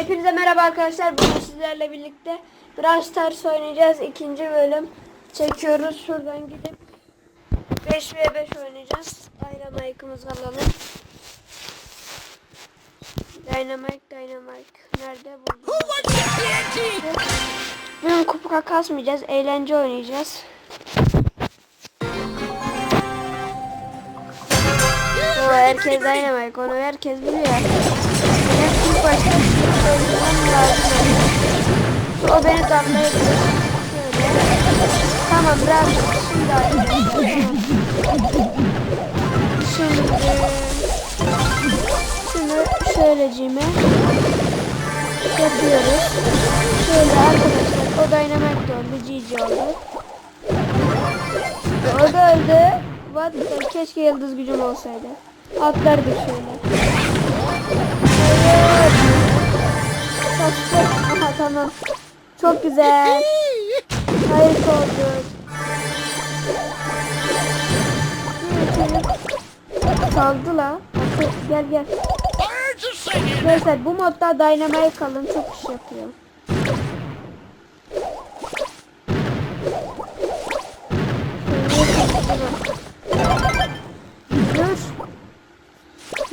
Hepinize merhaba arkadaşlar. Bugün sizlerle birlikte Brawl Stars oynayacağız. İkinci bölüm çekiyoruz. Şuradan gidip 5 v 5 oynayacağız. Dynamite'ımızı alalım. Dynamite, Dynamite. Nerede? TNT? Bugün kupa kasmayacağız. Eğlence oynayacağız. O herkes Dynamite. Onu herkes biliyor. Benim ilk başta O beni damlayabilir. Tamam biraz şimdi açacağım. Şimdi şunu şöyleciğime yapıyoruz. Şöyle arkadaşlar o dynamite oldu. GG oldu. O da öldü. What keşke yıldız gücüm olsaydı. Atlardık şöyle. Evet. Aha tamam. Çok güzel. Harika oldu. Saldı la. Gel gel. Arkadaşlar bu modda Dynamite kalın çok iş yapıyor.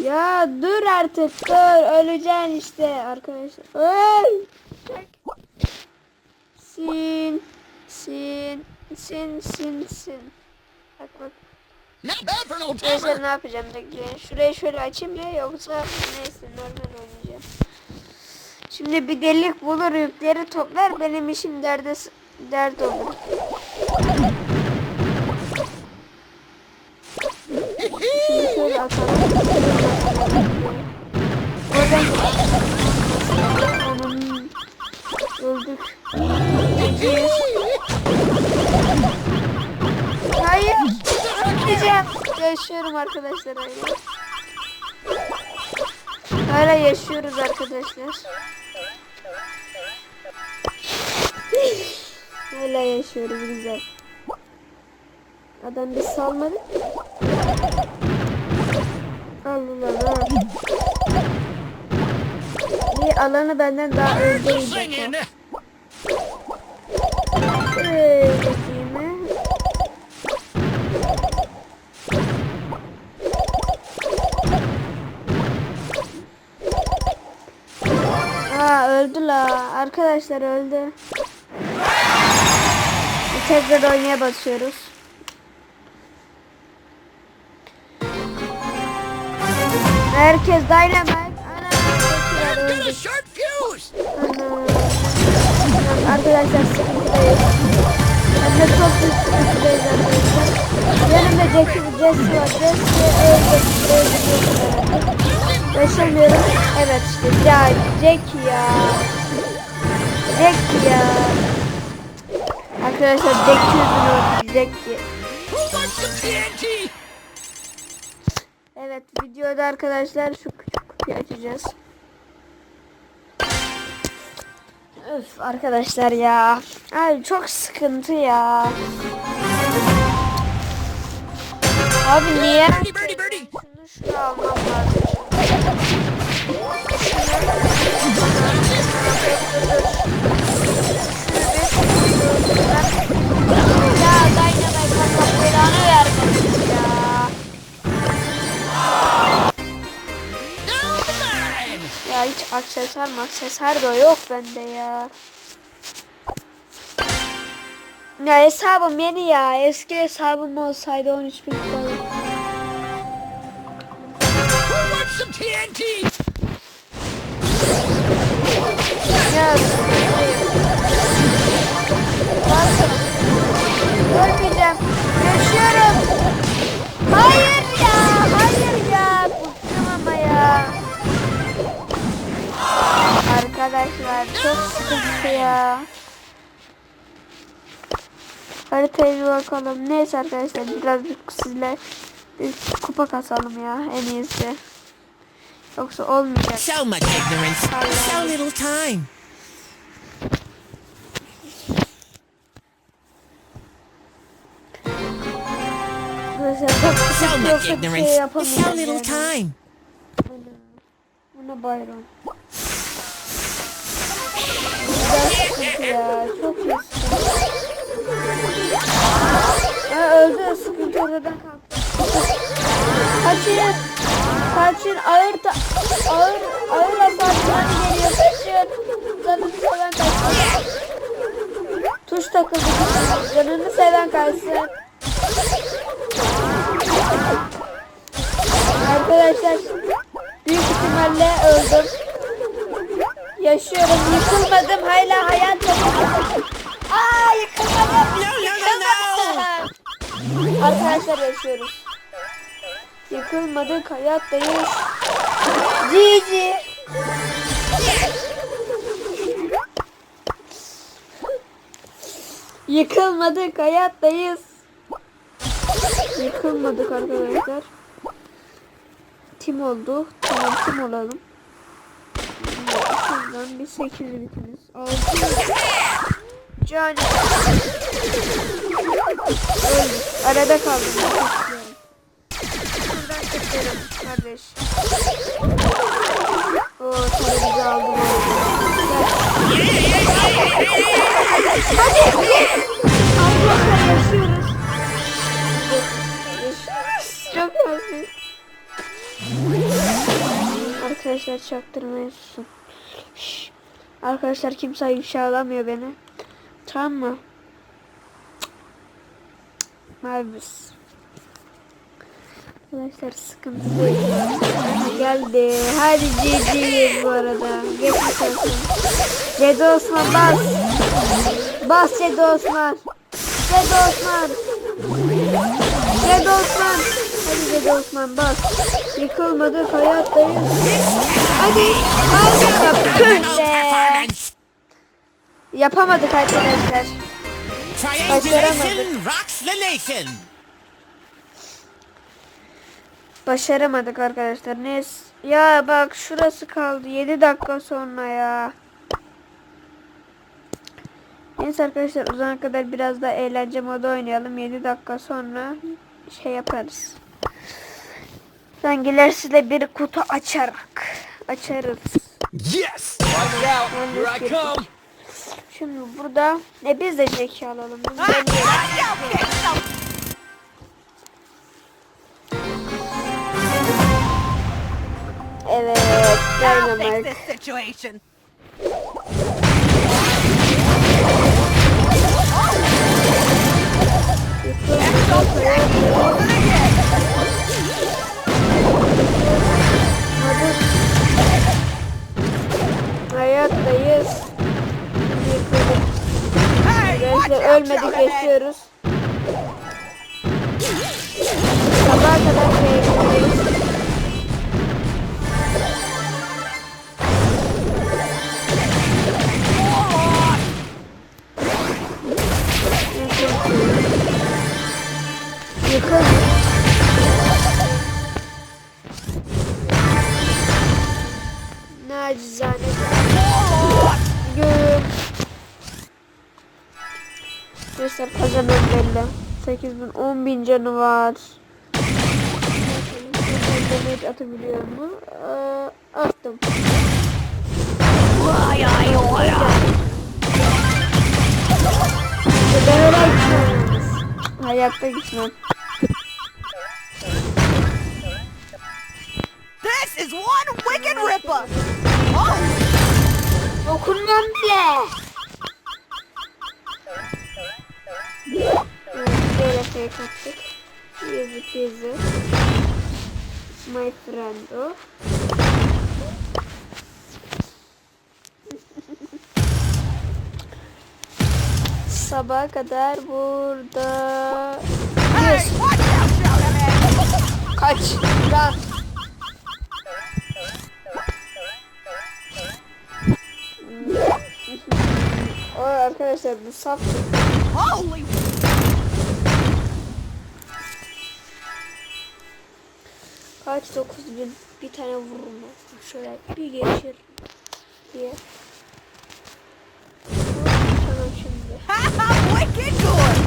Ya dur artık dur öleceksin işte arkadaşlar. Öl. Sin sin sin sin sin. Bak bak. Neyse ne yapacağım bekleyin. Şurayı şöyle açayım ya yoksa neyse normal oynayacağım. Şimdi bir delik bulur yükleri toplar benim işim derde dert olur. Atalım. Oradan öldük. Gideceğiz. Hayır. Ölmeyeceğim. Yaşıyorum arkadaşlar hala. Hala yaşıyoruz arkadaşlar. hala yaşıyoruz güzel. Adam bir salmadı. Allah Allah. Bir alanı benden daha are öldü. singing. Şöyle bakayım. Aa öldü la. Arkadaşlar öldü. Tekrar oynaya basıyoruz. Herkes dynamite. Ana. Ana. Arkadaşlar sıkıntıdayız. Hem de çok büyük sıkıntıdayız arkadaşlar. Yanımda Jackie, Jesse var. Jesse. Yaşamıyorum. Evet işte. Ya Jackie ya. Jackie ya. Arkadaşlar Jackie yüzünü. Jackie. Who wants the TNT? Evet videoda arkadaşlar şu küçük kutuyu açacağız. Öf arkadaşlar ya. Abi çok sıkıntı ya. Abi niye? Şunu şunu almam lazım. Ya hiç aksesuar aksesuar da yok bende ya. Ya hesabım yeni ya. Eski hesabım olsaydı 13 bin TNT? Ya Nasıl? Çok sıkıntı ya. Haritaya bir bakalım. Neyse arkadaşlar birazcık sizle bir kupa kasalım ya en iyisi. Yoksa olmayacak. So much ignorance. So little time. So much bir ignorance. şey So little time. Buna bayram. Güzel sıkıntı ya. Çok iyi sıkıntı. Ha, sıkıntı oradan kalktı. Kaçın. Kaçın ağır da, ağır ağır hasarlar geliyor. Kaçın. Canını seven kaçsın. Tuş takıldı. Canını seven kaçsın. Arkadaşlar büyük ihtimalle öldüm. Yaşıyorum. Yıkılmadım. Hala hayattayım. Aa yıkılmadım. No. Arkadaşlar yaşıyoruz. Yıkılmadık, hayattayız. Cici. Yıkılmadık, hayattayız. Yıkılmadık arkadaşlar. Tim oldu. Tamam tim olalım. Şuradan bir 8 bitiniz. 6 Can. Öldük. Arada kaldım. Şuradan çıkıyorum kardeş. Oo tabii aldım. Hadi. Arkadaşlar yaşıyoruz. Yaşıyoruz. Çok az Arkadaşlar çaktırmayın susun. Arkadaşlar kimse ifşalamıyor beni. Tamam mı? Marvis. Arkadaşlar sıkıntı değil. Geldi. Hadi GG bu arada. Geçmiş. Cedi Osman bas. Bas Cedi Osman. Cedi Osman. Cedi Osman. Hadi Cedi Osman bas. Yıkılmadık hayattayız. Hadi. Hadi. Performance. Yapamadık arkadaşlar. Nation. Başaramadık arkadaşlar. Neyse. Ya bak şurası kaldı. 7 dakika sonra ya. Neyse arkadaşlar o zamana kadar biraz da eğlence modu oynayalım. 7 dakika sonra şey yaparız. Sankiler size bir kutu açarak açarız. Yes. Watch out. Here I come. Şimdi burada ne biz de zeki alalım. Evet, Dynamite. Arkadaşlar ölmedik 8 bin 10 bin canı var. Damage atabiliyor mu? Ee, attım. Ben öyle gitmem. Hayatta gitmem. This is one wicked ripper. Oh, Dokunmam bile. Böyle fake attık. Easy peasy. My friend o. Sabaha kadar burada. Shoutout! Kaç. Lan. O arkadaşlar bu saf. Holy Kaç 9000 bir tane vururum ben. Şöyle bir geçir diye. Tamam şimdi. wicked good.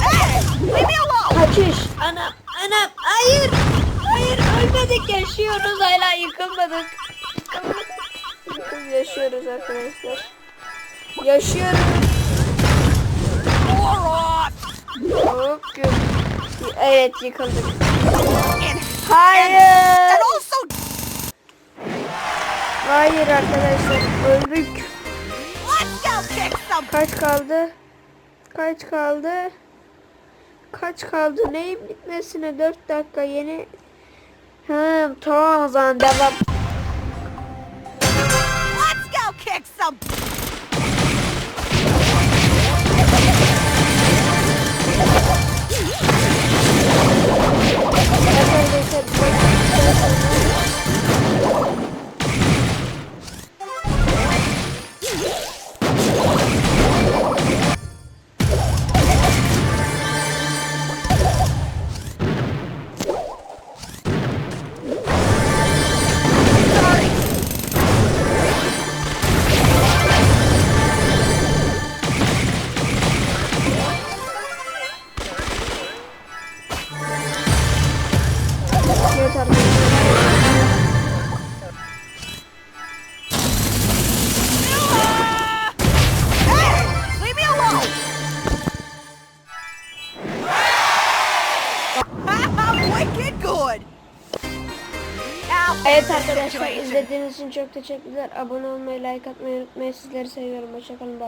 Hey, leave me alone. Kaçış. Anam anam hayır. Hayır ölmedik yaşıyoruz hala yıkılmadık. Yıkıl yaşıyoruz arkadaşlar. Yaşıyoruz. Hop. Evet yıkıldık. Hayır. and also, Hayır arkadaşlar öldük. let's go kick some Kaç kaldı? Kaç kaldı? Kaç kaldı? Neyin bitmesine 4 dakika yeni. Ha tamam o zaman devam. Let's go kick some Evet izlediğiniz için çok teşekkürler. Abone olmayı, like atmayı unutmayın. Sizleri seviyorum. Hoşçakalın.